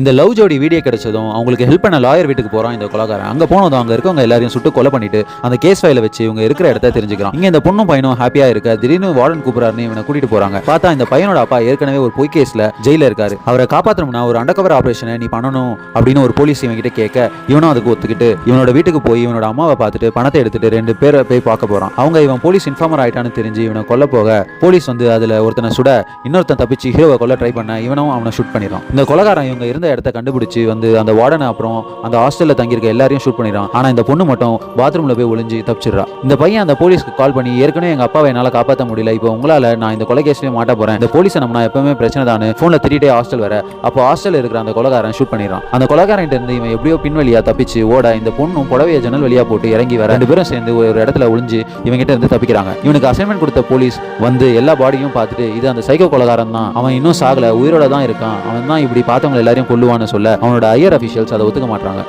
இந்த லவ் ஜோடி வீடியோ கிடைச்சதும் அவங்களுக்கு ஹெல்ப் பண்ண லாயர் வீட்டுக்கு போகிறான் இந்த கொலகாரன். அங்கே போனதும் அங்கே இருக்கவங்க எல்லாரையும் சுட்டு கொலை பண்ணிட்டு அந்த கேஸ் ஃபைல வச்சு இவங்க இருக்கிற இடத்த தெரிஞ்சுக்கிறான். இங்கே இந்த பொண்ணும் பையனும் ஹாப்பியாக இருக்க. திடீர்னு வார்டன் கூப்பிட்றாருன்னு இவனை கூட்டிட்டு போகிறாங்க பார்த்தா இந்த பையனோட அப்பா ஏற்கனவே ஒரு பொய் கேஸில் ஜெயிலில் இருக்காரு. அவரை காப்பாற்றணும்னா ஒரு அண்டர்கவர் ஆப்ரேஷனை நீ பண்ணணும் அப்படின்னு ஒரு போலீஸ் இவன் கிட்ட கேட்க இவனும் அதுக்கு ஒத்துக்கிட்டு இவனோட வீட்டுக்கு போய் இவனோட அம்மாவை பார்த்துட்டு பணத்தை எடுத்துட்டு ரெண்டு பேரை போய் பார்க்க போகிறான் அவங்க இவன் போலீஸ் இன்ஃபார்மர் ஆயிட்டான்னு தெரிஞ்சு இவனை கொல்ல போக போலீஸ் வந்து அதில் ஒருத்தனை சுட இன்னொருத்தன் தப்பிச்சு ஹீரோவை கொல்ல ட்ரை பண்ண இவனும் அவனை ஷூட் பண்ணிடுறான். இந்த கொலகாரன் இவங்க இருந்த இடத்த கண்டுபிடிச்சி வந்து அந்த வார்டனை அப்புறம் அந்த ஹாஸ்டலில் தங்கியிருக்க எல்லாரையும் ஷூட் பண்ணிடுறான். ஆனால் இந்த பொண்ணு மட்டும் பாத்ரூமில் போய் ஒளிஞ்சு தப்பிச்சிடுறா. இந்த பையன் அந்த போலீஸ்க்கு கால் பண்ணி ஏற்கனவே எங்கள் அப்பாவை என்னால் காப்பாற்ற முடியல. இப்போ உங்களால் நான் இந்த கொலை கேஸ்லேயே மாட்ட போகிறேன் இந்த போலீஸை நம்ம எப்பவுமே பிரச்சனை தானே ஃபோனில் திரிட்டே ஹாஸ்டல் வர அப்போ ஹாஸ்டல் இருக்கிற அந்த கொலகாரன் ஷூட் பண்ணிடுறான். அந்த கொலகாரன் இருந்து இவன் எப்படியோ பின்வழியாக தப்பிச்சு ஓட இந்த பொண்ணும் புடவைய ஜன்னல் வழியாக போட்டு இறங்கி வர ரெண்டு பேரும் சேர்ந்து ஒரு இடத்துல ஒளிஞ்சு இவங்கிட்ட இருந்து தப்பிக்கிறாங்க. இவனுக்கு அசைன்மெண்ட் கொடுத்த போலீஸ் வந்து எல்லா பாடியும் பார்த்துட்டு இது அந்த சைக்கோ கொலகாரன் தான். அவன் இன்னும் சாகல உயிரோட தான் இருக்கான். அவன் தான் இப்படி பார்த்தவங்க எல்லாரையும் கொல்லுவான்னு சொல்ல அவனோட ஐயர் அஃபிஷியல்ஸ் அதை ஒத்துக்க மாட்டாங்க